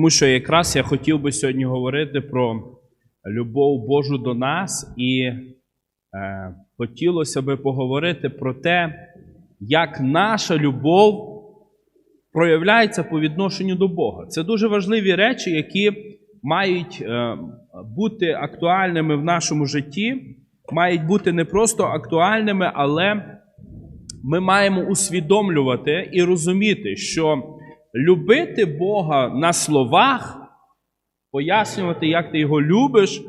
Тому що якраз я хотів би сьогодні говорити про любов Божу до нас, і е, хотілося би поговорити про те, як наша любов проявляється по відношенню до Бога. Це дуже важливі речі, які мають е, бути актуальними в нашому житті, мають бути не просто актуальними, але ми маємо усвідомлювати і розуміти, що любити Бога на словах, пояснювати, як ти його любиш,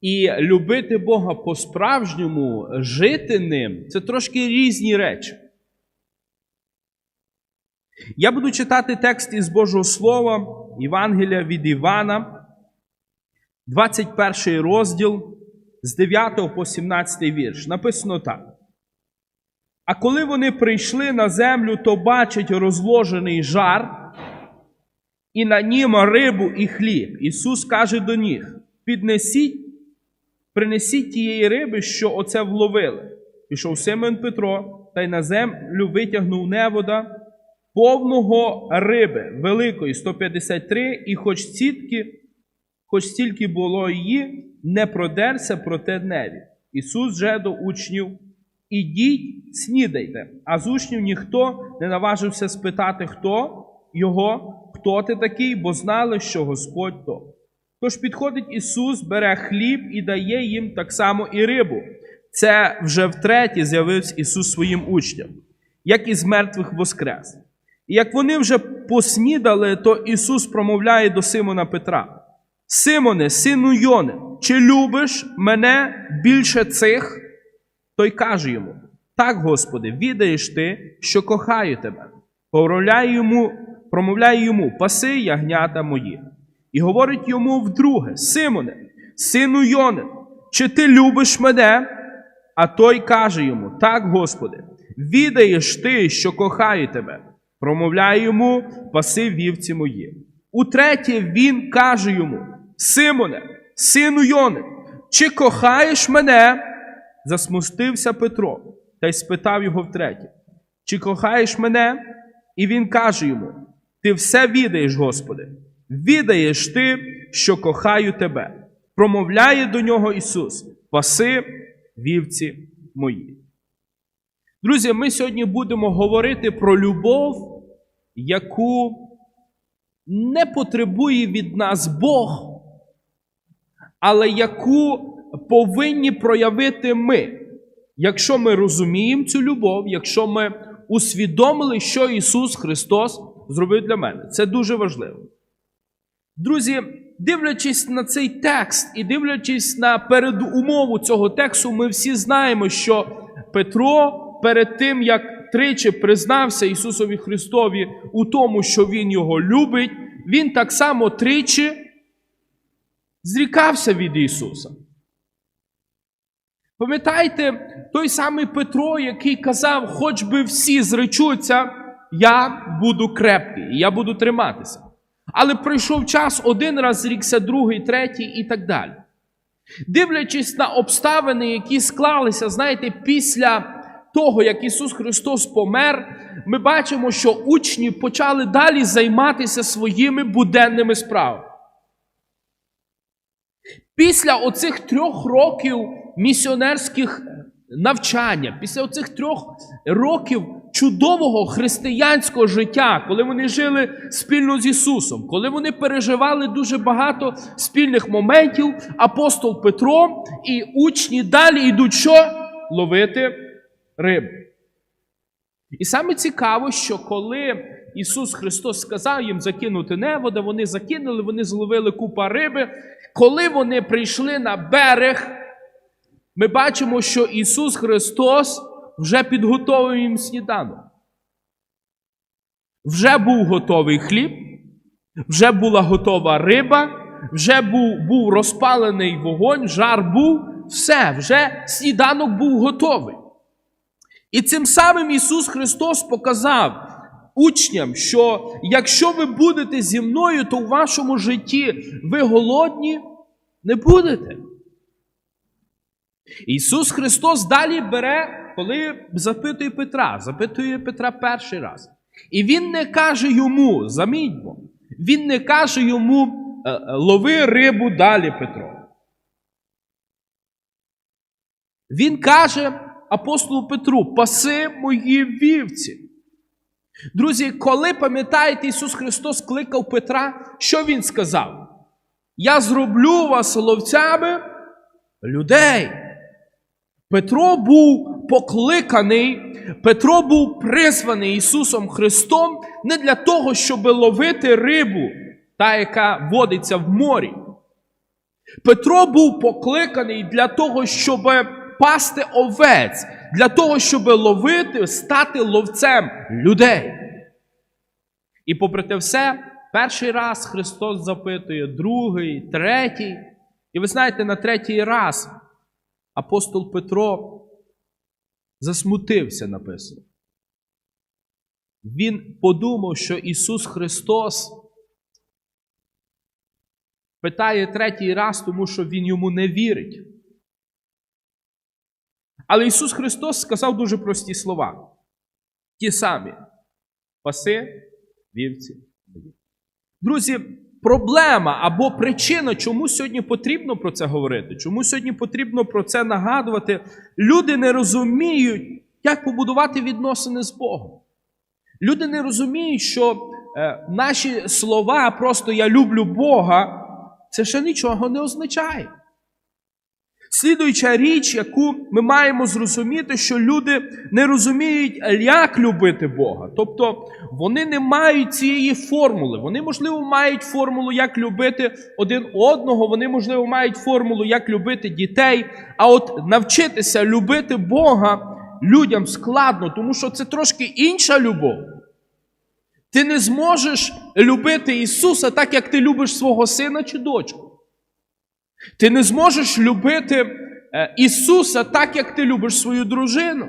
і любити Бога по-справжньому, жити ним це трошки різні речі. Я буду читати текст із Божого Слова, Євангелія від Івана, 21 розділ з 9 по 17 вірш. Написано так. А коли вони прийшли на землю, то бачать розложений жар, і на нім рибу і хліб. Ісус каже до них: піднесіть, принесіть тієї риби, що оце вловили. Пішов Симон Петро, та й на землю витягнув невода повного риби, великої 153, і хоч стільки, хоч стільки було її, не продерся проте дневі. Ісус же до учнів. Ідіть, снідайте. А з учнів ніхто не наважився спитати, хто його, хто ти такий, бо знали, що Господь то. Тож підходить Ісус, бере хліб і дає їм так само і рибу. Це вже втретє з'явився Ісус своїм учням, як із мертвих воскрес. І як вони вже поснідали, то Ісус промовляє до Симона Петра: Симоне, сину Йоне, чи любиш мене більше цих? Той каже йому: Так, Господи, відаєш ти, що кохаю тебе. Промовляє йому, промовляє йому, паси ягнята мої. І говорить йому вдруге: Симоне, сину Йоне, чи ти любиш мене? А той каже йому: Так, Господи, відаєш ти, що кохаю тебе. Промовляє йому, паси вівці мої. Утретє він каже йому: Симоне, сину Йоне, чи кохаєш мене? Засмустився Петро та й спитав його втретє: Чи кохаєш мене? І він каже йому: Ти все відаєш, Господи, відаєш ти, що кохаю тебе. Промовляє до нього Ісус: Паси вівці мої. Друзі, ми сьогодні будемо говорити про любов, яку не потребує від нас Бог, але яку повинні проявити ми, якщо ми розуміємо цю любов, якщо ми усвідомили, що Ісус Христос зробив для мене. Це дуже важливо. Друзі, дивлячись на цей текст і дивлячись на передумову цього тексту, ми всі знаємо, що Петро перед тим, як тричі признався Ісусові Христові у тому, що Він його любить, Він так само тричі зрікався від Ісуса. Пам'ятаєте, той самий Петро, який казав, хоч би всі зречуться, я буду крепкий, я буду триматися. Але прийшов час, один раз зрікся, другий, третій і так далі. Дивлячись на обставини, які склалися, знаєте, після того, як Ісус Христос помер, ми бачимо, що учні почали далі займатися своїми буденними справами. Після оцих трьох років місіонерських навчання, після оцих трьох років чудового християнського життя, коли вони жили спільно з Ісусом, коли вони переживали дуже багато спільних моментів, апостол Петро і учні далі йдуть що? Ловити рибу. І саме цікаво, що коли Ісус Христос сказав їм закинути невода, вони закинули, вони зловили купа риби. Коли вони прийшли на берег, ми бачимо, що Ісус Христос вже підготовив їм сніданок. Вже був готовий хліб, вже була готова риба, вже був, був розпалений вогонь, жар був, все, вже сніданок був готовий. І цим самим Ісус Христос показав учням, що якщо ви будете зі мною, то в вашому житті ви голодні не будете. Ісус Христос далі бере, коли запитує Петра, запитує Петра перший раз. І Він не каже йому, замітьмо, Він не каже йому «Е, е, лови рибу далі, Петро. Він каже апостолу Петру: паси мої вівці. Друзі, коли пам'ятаєте, Ісус Христос кликав Петра, що Він сказав? Я зроблю вас ловцями людей. Петро був покликаний, Петро був призваний Ісусом Христом не для того, щоб ловити рибу, та, яка водиться в морі. Петро був покликаний для того, щоб пасти овець, для того, щоб ловити, стати ловцем людей. І попри те все, перший раз Христос запитує, другий, третій. І ви знаєте, на третій раз апостол Петро засмутився, написано. Він подумав, що Ісус Христос питає третій раз, тому що Він йому не вірить. Але Ісус Христос сказав дуже прості слова. Ті самі. Паси, вівці. Друзі, проблема або причина, чому сьогодні потрібно про це говорити, чому сьогодні потрібно про це нагадувати, люди не розуміють, як побудувати відносини з Богом. Люди не розуміють, що е, наші слова, просто я люблю Бога, це ще нічого не означає. Слідуюча річ, яку ми маємо зрозуміти, що люди не розуміють, як любити Бога. Тобто вони не мають цієї формули. Вони, можливо, мають формулу, як любити один одного, вони, можливо, мають формулу, як любити дітей. А от навчитися любити Бога людям складно, тому що це трошки інша любов. Ти не зможеш любити Ісуса так, як ти любиш свого сина чи дочку. Ти не зможеш любити е, Ісуса так, як ти любиш свою дружину,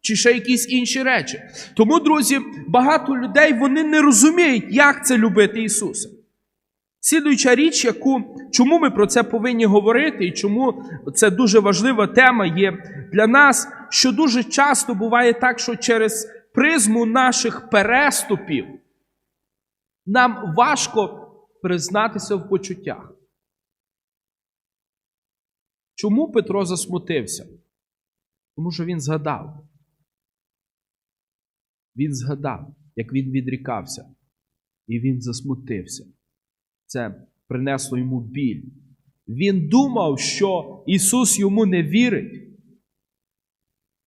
чи ще якісь інші речі. Тому, друзі, багато людей вони не розуміють, як це любити Ісуса. Слідуюча річ, яку, чому ми про це повинні говорити, і чому це дуже важлива тема є для нас, що дуже часто буває так, що через призму наших переступів нам важко признатися в почуттях. Чому Петро засмутився? Тому що він згадав. Він згадав, як він відрікався, і він засмутився. Це принесло йому біль. Він думав, що Ісус йому не вірить.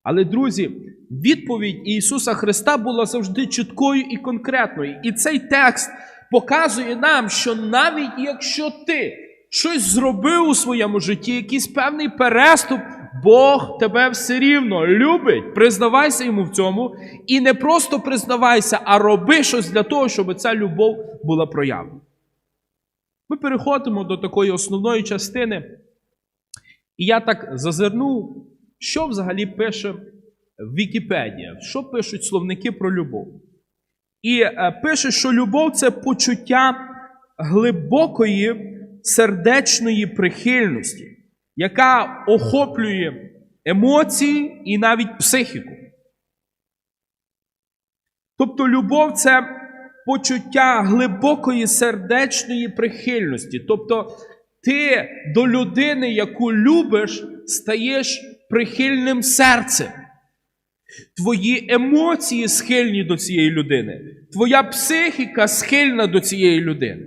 Але, друзі, відповідь Ісуса Христа була завжди чіткою і конкретною. І цей текст показує нам, що навіть якщо ти щось зробив у своєму житті, якийсь певний переступ, Бог тебе все рівно любить. Признавайся йому в цьому. І не просто признавайся, а роби щось для того, щоб ця любов була проявлена. Ми переходимо до такої основної частини. І я так зазирнув, що взагалі пише Вікіпедія, що пишуть словники про любов. І е, пише, що любов це почуття глибокої сердечної прихильності, яка охоплює емоції і навіть психіку. Тобто любов це почуття глибокої сердечної прихильності. Тобто ти до людини, яку любиш, стаєш прихильним серцем. Твої емоції схильні до цієї людини, твоя психіка схильна до цієї людини.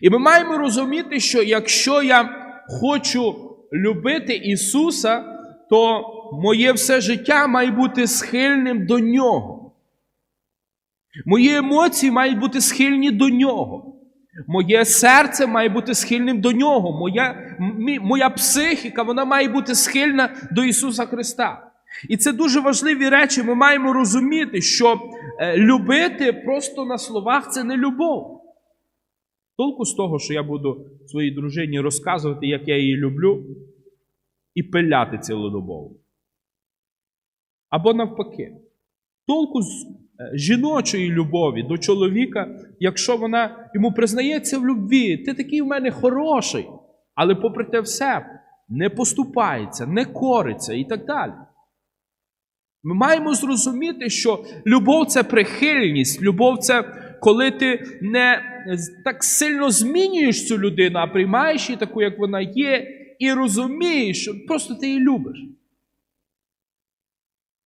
І ми маємо розуміти, що якщо я хочу любити Ісуса, то моє все життя має бути схильним до Нього. Мої емоції мають бути схильні до Нього. Моє серце має бути схильним до Нього. Моя, моя психіка вона має бути схильна до Ісуса Христа. І це дуже важливі речі. Ми маємо розуміти, що е, любити просто на словах це не любов. Толку з того, що я буду своїй дружині розказувати, як я її люблю, і пиляти цілодобово. Або навпаки, толку з е, жіночої любові до чоловіка, якщо вона йому признається в любві, ти такий в мене хороший, але попри те все не поступається, не кориться і так далі. Ми маємо зрозуміти, що любов це прихильність, любов це коли ти не так сильно змінюєш цю людину, а приймаєш її таку, як вона є, і розумієш, що просто ти її любиш.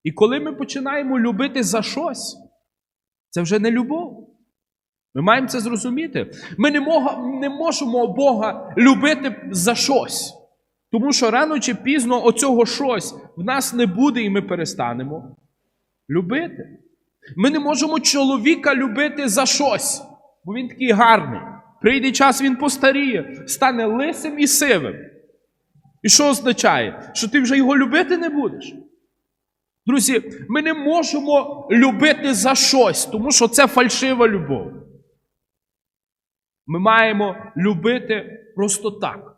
І коли ми починаємо любити за щось, це вже не любов. Ми маємо це зрозуміти. Ми не, мога, не можемо Бога любити за щось. Тому що рано чи пізно оцього щось в нас не буде, і ми перестанемо любити. Ми не можемо чоловіка любити за щось, бо він такий гарний. Прийде час, він постаріє, стане лисим і сивим. І що означає? Що ти вже його любити не будеш? Друзі, ми не можемо любити за щось, тому що це фальшива любов. Ми маємо любити просто так.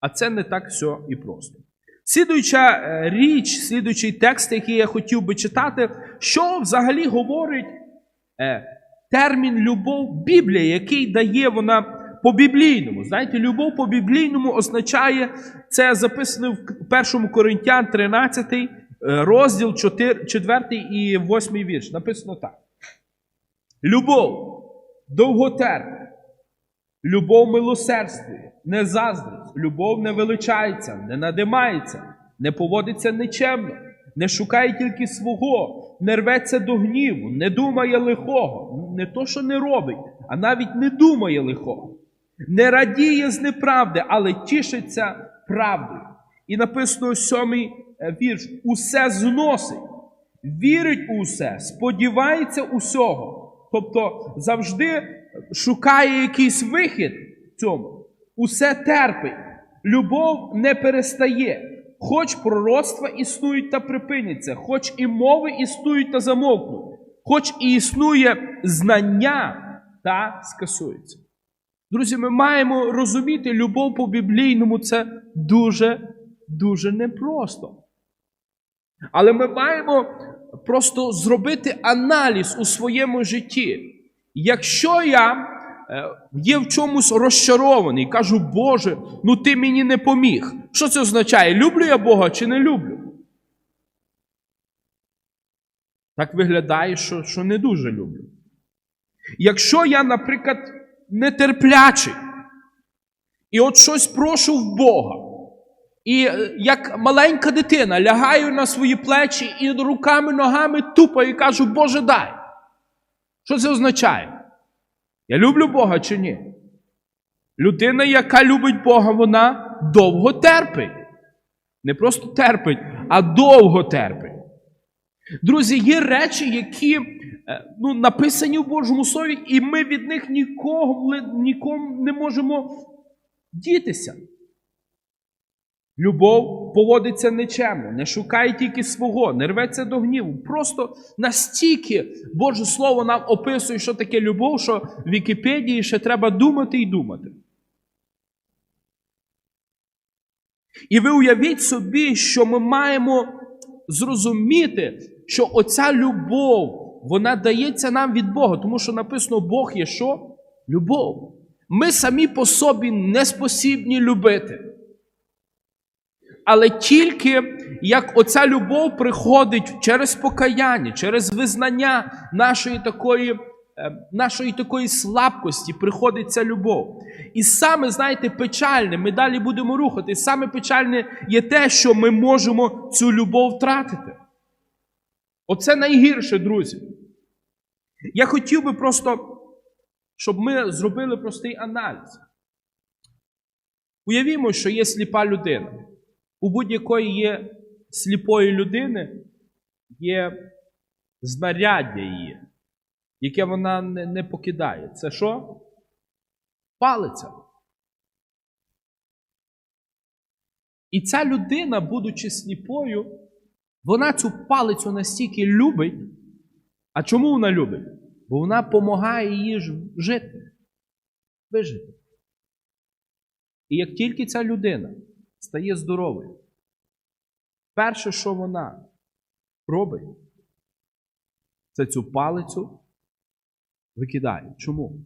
А це не так все і просто. Слідуюча е, річ, слідуючий текст, який я хотів би читати, що взагалі говорить е, термін любов Біблія, який дає вона по біблійному. Знаєте, любов по біблійному означає, це записано в 1 Коринтян 13, е, розділ 4, 4 і 8 вірш. Написано так. Любов довготерпить. Любов милосердствує, не заздрить, любов не величається, не надимається, не поводиться нечемно, не шукає тільки свого, не рветься до гніву, не думає лихого, не то, що не робить, а навіть не думає лихого, не радіє з неправди, але тішиться правдою. І написано сьомий е, вірш: усе зносить, вірить у все, сподівається усього. Тобто завжди шукає якийсь вихід в цьому. Усе терпить. Любов не перестає. Хоч пророцтва існують та припиняться, хоч і мови існують та замовкнуть, хоч і існує знання та скасується. Друзі, ми маємо розуміти, любов по біблійному це дуже, дуже непросто. Але ми маємо просто зробити аналіз у своєму житті. Якщо я є в чомусь розчарований, кажу, Боже, ну ти мені не поміг. Що це означає? Люблю я Бога чи не люблю? Так виглядає, що, що не дуже люблю. Якщо я, наприклад, нетерплячий, і от щось прошу в Бога, і е, як маленька дитина лягаю на свої плечі і руками, ногами тупаю і кажу, Боже, дай. Що це означає? Я люблю Бога чи ні? Людина, яка любить Бога, вона довго терпить. Не просто терпить, а довго терпить. Друзі, є речі, які е, ну, написані в Божому Слові, і ми від них нікого, нікому не можемо дітися. Любов поводиться нечемно, не шукає тільки свого, не рветься до гніву. Просто настільки Боже Слово нам описує, що таке любов, що в Вікіпедії ще треба думати і думати. І ви уявіть собі, що ми маємо зрозуміти, що оця любов, вона дається нам від Бога, тому що написано, Бог є що? Любов. Ми самі по собі не спосібні любити. Але тільки як оця любов приходить через покаяння, через визнання нашої такої, е, нашої такої слабкості, приходить ця любов. І саме, знаєте, печальне, ми далі будемо рухати, саме печальне є те, що ми можемо цю любов втратити. Оце найгірше, друзі. Я хотів би просто, щоб ми зробили простий аналіз. Уявімо, що є сліпа людина. У будь-якої є сліпої людини є знаряддя її, яке вона не, не покидає. Це що? Палиця. І ця людина, будучи сліпою, вона цю палицю настільки любить. А чому вона любить? Бо вона допомагає їй жити, вижити. І як тільки ця людина стає здоровою. Перше, що вона робить, це цю палицю викидає. Чому?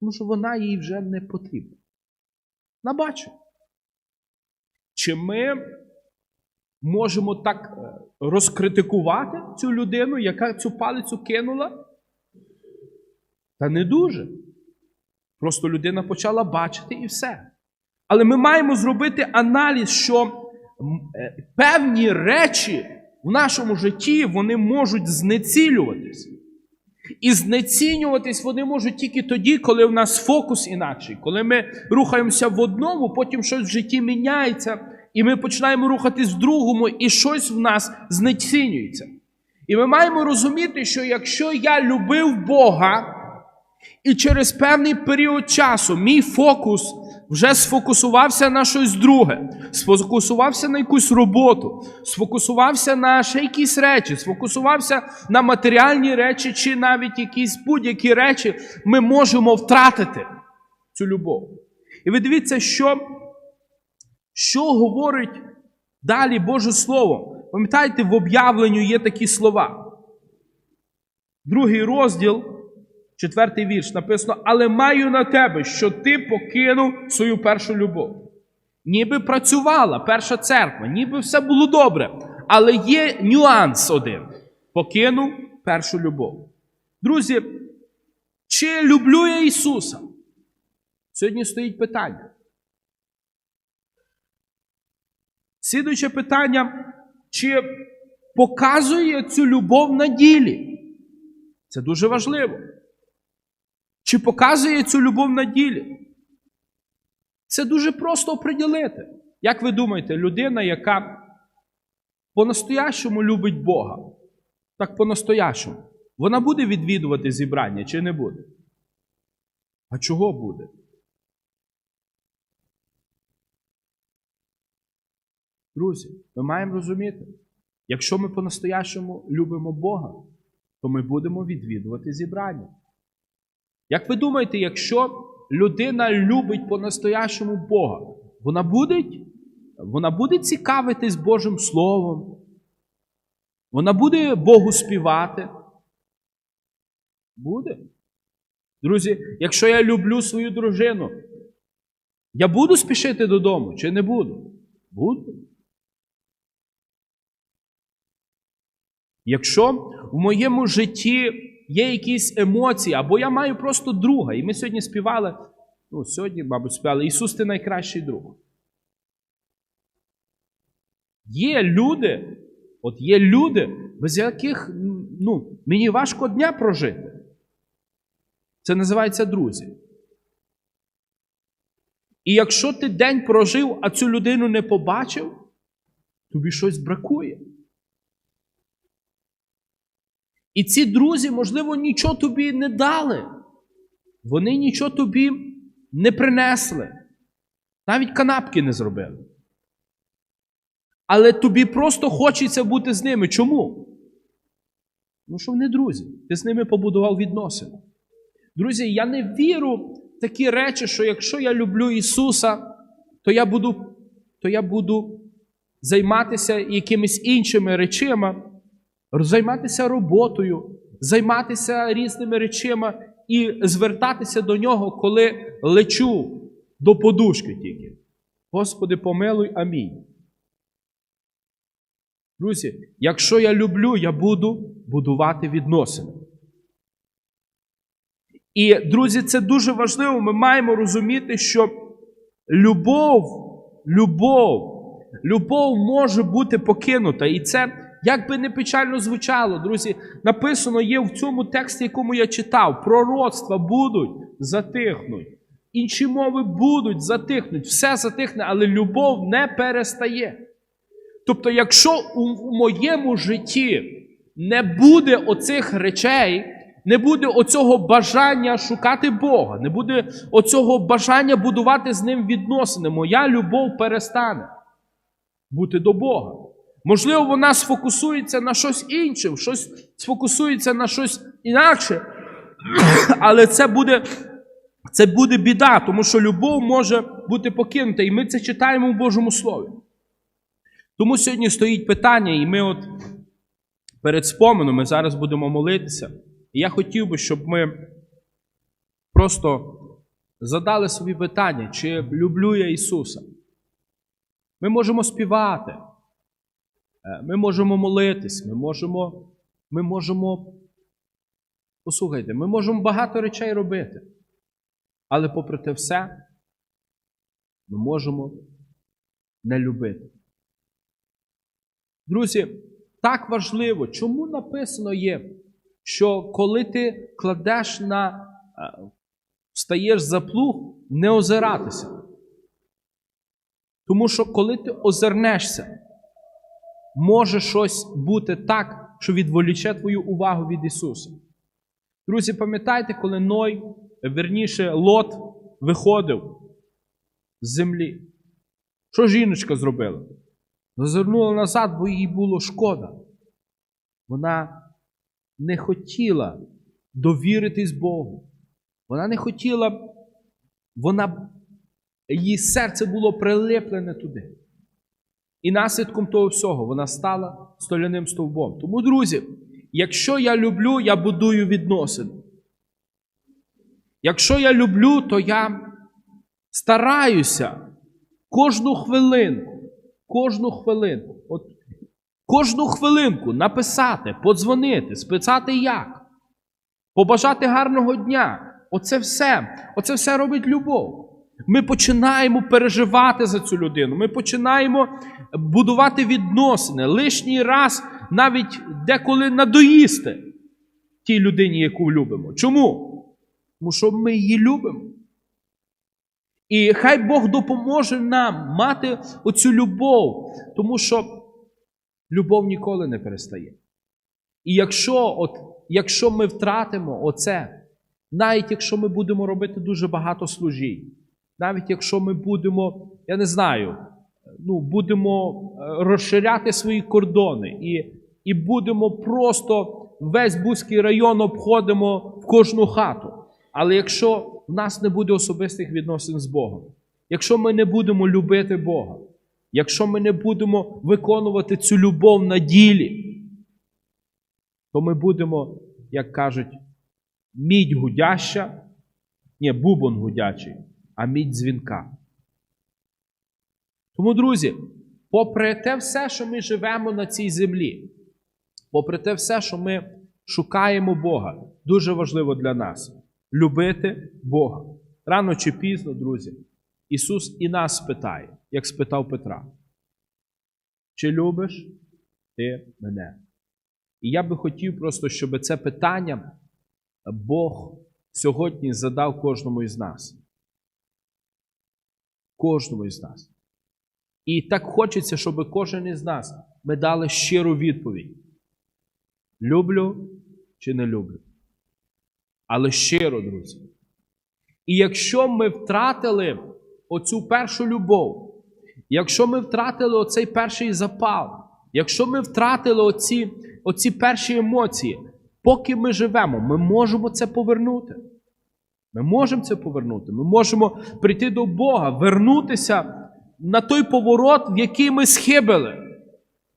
Тому що вона їй вже не потрібна. Вона бачить. Чи ми можемо так е, розкритикувати цю людину, яка цю палицю кинула? Та не дуже. Просто людина почала бачити і все. Але ми маємо зробити аналіз, що е, певні речі в нашому житті вони можуть знецілюватись. І знецінюватись вони можуть тільки тоді, коли в нас фокус інакший, коли ми рухаємося в одному, потім щось в житті міняється, і ми починаємо рухатись в другому, і щось в нас знецінюється. І ми маємо розуміти, що якщо я любив Бога, і через певний період часу мій фокус вже сфокусувався на щось друге, сфокусувався на якусь роботу, сфокусувався на ще якісь речі, сфокусувався на матеріальні речі чи навіть якісь будь-які речі, ми можемо втратити цю любов. І ви дивіться, що, що говорить далі Боже Слово. Пам'ятаєте, в об'явленню є такі слова. Другий розділ. Четвертий вірш написано, але маю на тебе, що ти покинув свою першу любов. Ніби працювала перша церква, ніби все було добре. Але є нюанс один: покинув першу любов. Друзі, чи люблю я Ісуса? Сьогодні стоїть питання. Слідуюче питання, чи показує цю любов на ділі? Це дуже важливо. Чи показує цю любов на ділі? Це дуже просто оприділити. Як ви думаєте, людина, яка по-настоящому любить Бога, так по-настоящому, вона буде відвідувати зібрання чи не буде? А чого буде? Друзі, ми маємо розуміти, якщо ми по-настоящому любимо Бога, то ми будемо відвідувати зібрання. Як ви думаєте, якщо людина любить по-настоящому Бога, вона буде, вона буде цікавитись Божим Словом? Вона буде Богу співати? Буде. Друзі, якщо я люблю свою дружину, я буду спішити додому чи не буду? Буду. Якщо в моєму житті є якісь емоції, або я маю просто друга. І ми сьогодні співали, ну, сьогодні, мабуть, співали Ісус, ти найкращий друг. Є люди, от є люди, без яких ну, мені важко дня прожити. Це називається друзі. І якщо ти день прожив, а цю людину не побачив, тобі щось бракує. І ці друзі, можливо, нічого тобі не дали. Вони нічого тобі не принесли. Навіть канапки не зробили. Але тобі просто хочеться бути з ними. Чому? Ну, що вони друзі. Ти з ними побудував відносини. Друзі, я не вірю в такі речі, що якщо я люблю Ісуса, то я буду, то я буду займатися якимись іншими речами займатися роботою, займатися різними речами і звертатися до нього, коли лечу до подушки тільки. Господи, помилуй, амінь. Друзі, якщо я люблю, я буду будувати відносини. І, друзі, це дуже важливо. Ми маємо розуміти, що любов, любов, любов може бути покинута. І це як би не печально звучало, друзі, написано є в цьому тексті, якому я читав, пророцтва будуть затихнуть. Інші мови будуть затихнуть, все затихне, але любов не перестає. Тобто, якщо у моєму житті не буде оцих речей, не буде оцього бажання шукати Бога, не буде оцього бажання будувати з ним відносини, моя любов перестане бути до Бога. Можливо, вона сфокусується на щось інше, щось сфокусується на щось інакше. Але це буде це буде біда, тому що любов може бути покинута. І ми це читаємо в Божому Слові. Тому сьогодні стоїть питання, і ми от перед споменом ми зараз будемо молитися. І я хотів би, щоб ми просто задали собі питання, чи люблю я Ісуса. Ми можемо співати. Е, ми можемо молитись, ми можемо ми можемо Послухайте, ми можемо багато речей робити, але попри те все, ми можемо не любити. Друзі, так важливо, чому написано є, що коли ти кладеш на е, встаєш за плуг, не озиратися. Тому що коли ти озирнешся, може щось бути так, що відволіче твою увагу від Ісуса. Друзі, пам'ятаєте, коли Ной, верніше, Лот виходив з землі? Що жіночка зробила? Зазирнула назад, бо їй було шкода. Вона не хотіла довіритись Богу. Вона не хотіла, вона, її серце було прилеплене туди. І наслідком того всього вона стала столяним стовбом. Тому, друзі, якщо я люблю, я будую відносини. Якщо я люблю, то я стараюся кожну хвилинку, кожну хвилинку, от кожну хвилинку написати, подзвонити, спитати як, побажати гарного дня. Оце все, оце все робить любов. Ми починаємо переживати за цю людину. Ми починаємо будувати відносини. Лишній раз навіть деколи надоїсти тій людині, яку любимо. Чому? Тому що ми її любимо. І хай Бог допоможе нам мати оцю любов, тому що любов ніколи не перестає. І якщо, от, якщо ми втратимо оце, навіть якщо ми будемо робити дуже багато служінь, навіть якщо ми будемо, я не знаю, ну, будемо е, розширяти свої кордони і, і будемо просто весь Бузький район обходимо в кожну хату. Але якщо в нас не буде особистих відносин з Богом, якщо ми не будемо любити Бога, якщо ми не будемо виконувати цю любов на ділі, то ми будемо, як кажуть, мідь гудяща, ні, бубон гудячий, а мідь дзвінка. Тому, друзі, попри те все, що ми живемо на цій землі, попри те все, що ми шукаємо Бога, дуже важливо для нас любити Бога. Рано чи пізно, друзі, Ісус і нас спитає, як спитав Петра. Чи любиш ти мене? І я би хотів просто, щоб це питання Бог сьогодні задав кожному із нас. Кожному із нас. І так хочеться, щоб кожен із нас ми дали щиру відповідь. Люблю чи не люблю? Але щиро, друзі. І якщо ми втратили оцю першу любов, якщо ми втратили оцей перший запал, якщо ми втратили оці, оці перші емоції, поки ми живемо, ми можемо це повернути. Ми можемо це повернути. Ми можемо прийти до Бога, вернутися на той поворот, в який ми схибили,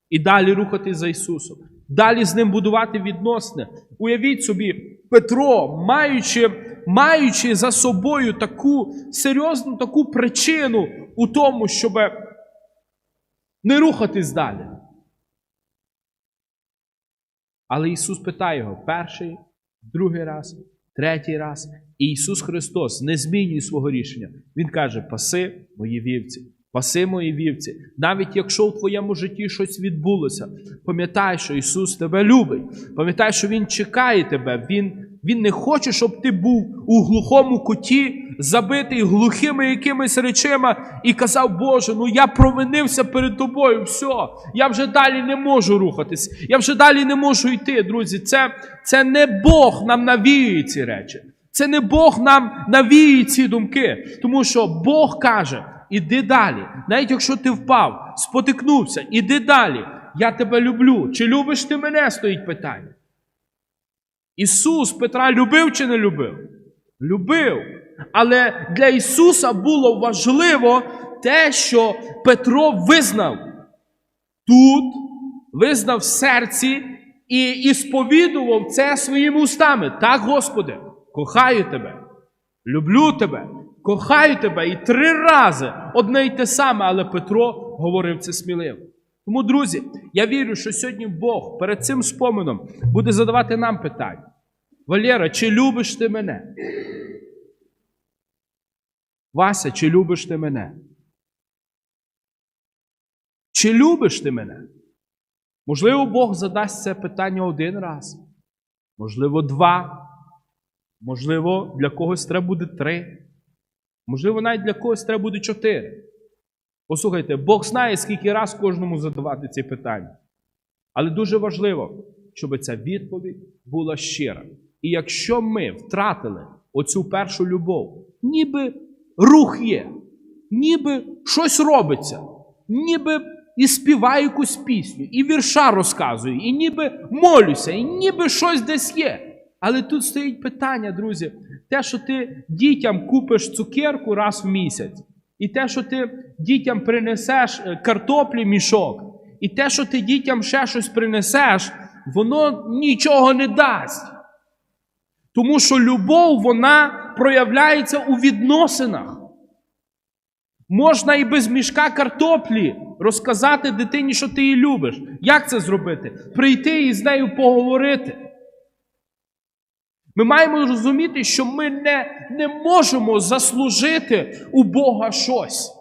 і далі рухатись за Ісусом, далі з Ним будувати відносини. Уявіть собі, Петро, маючи, маючи за собою таку серйозну таку причину у тому, щоб не рухатись далі. Але Ісус питає його перший, другий раз, третій раз. І Ісус Христос не змінює свого рішення. Він каже: паси мої вівці, паси мої вівці. Навіть якщо в твоєму житті щось відбулося, пам'ятай, що Ісус тебе любить. Пам'ятай, що Він чекає тебе. Він, Він не хоче, щоб ти був у глухому куті, забитий глухими якимись речима, і казав, Боже, ну я провинився перед тобою. Все, я вже далі не можу рухатись, я вже далі не можу йти, друзі. Це, Це не Бог нам навіює ці речі. Це не Бог нам навіює ці думки, тому що Бог каже: іди далі. Навіть якщо ти впав, спотикнувся, іди далі. Я тебе люблю. Чи любиш ти мене? стоїть питання. Ісус Петра любив чи не любив? Любив. Але для Ісуса було важливо те, що Петро визнав тут, визнав в серці і, сповідував це своїми устами. Так, Господи кохаю тебе, люблю тебе, кохаю тебе. І три рази одне й те саме, але Петро говорив це сміливо. Тому, друзі, я вірю, що сьогодні Бог перед цим споменом буде задавати нам питання. Валера, чи любиш ти мене? Вася, чи любиш ти мене? Чи любиш ти мене? Можливо, Бог задасть це питання один раз, можливо, два. Можливо, для когось треба буде три. Можливо, навіть для когось треба буде чотири. Послухайте, Бог знає, скільки раз кожному задавати ці питання. Але дуже важливо, щоб ця відповідь була щира. І якщо ми втратили оцю першу любов, ніби рух є, ніби щось робиться, ніби і співаю якусь пісню, і вірша розказую, і ніби молюся, і ніби щось десь є. Але тут стоїть питання, друзі, те, що ти дітям купиш цукерку раз в місяць, і те, що ти дітям принесеш е, картоплі мішок, і те, що ти дітям ще щось принесеш, воно нічого не дасть. Тому що любов, вона проявляється у відносинах. Можна і без мішка картоплі розказати дитині, що ти її любиш. Як це зробити? Прийти і з нею поговорити. Ми маємо розуміти, що ми не, не можемо заслужити у Бога щось.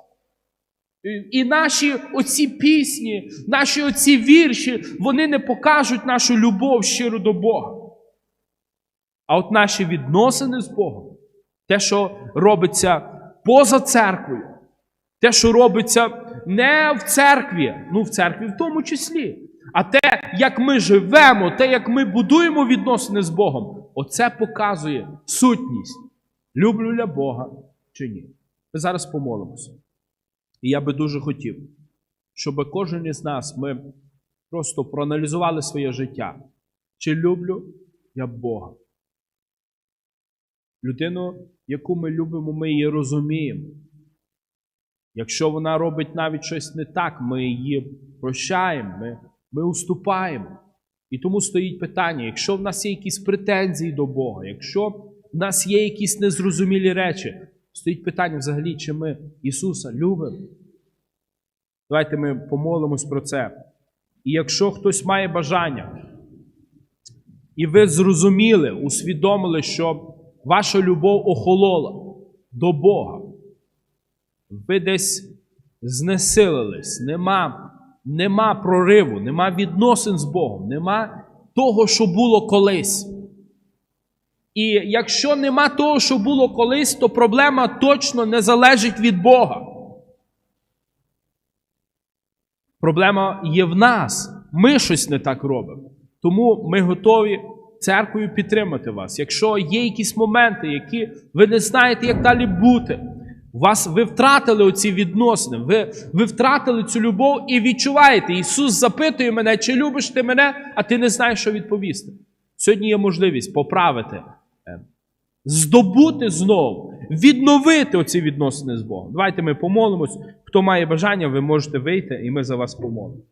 І- наші оці пісні, наші оці вірші, вони не покажуть нашу любов щиру до Бога. А от наші відносини з Богом, те, що робиться поза церквою, те, що робиться не в церкві, ну в церкві в тому числі, а те, як ми живемо, те, як ми будуємо відносини з Богом, оце показує сутність. Люблю я Бога чи ні. Ми зараз помолимося. І я би дуже хотів, щоб кожен із нас ми просто проаналізували своє життя. Чи люблю я Бога? Людину, яку ми любимо, ми її розуміємо. Якщо вона робить навіть щось не так, ми її прощаємо, ми, ми уступаємо. І тому стоїть питання: якщо в нас є якісь претензії до Бога, якщо в нас є якісь незрозумілі речі, стоїть питання взагалі, чи ми Ісуса любимо. Давайте ми помолимось про це. І якщо хтось має бажання, і ви зрозуміли, усвідомили, що ваша любов охолола до Бога, ви десь знесилились, нема, нема прориву, нема відносин з Богом, нема того, що було колись. І якщо нема того, що було колись, то проблема точно не залежить від Бога. Проблема є в нас. Ми щось не так робимо. Тому ми готові церквою підтримати вас. Якщо є якісь моменти, які ви не знаєте, як далі бути, вас ви втратили оці відносини, ви, ви втратили цю любов і відчуваєте. Ісус запитує мене, чи любиш ти мене, а ти не знаєш, що відповісти. Сьогодні є можливість поправити, е, здобути знову, відновити оці відносини з Богом. Давайте ми помолимось. Хто має бажання, ви можете вийти, і ми за вас помолимо.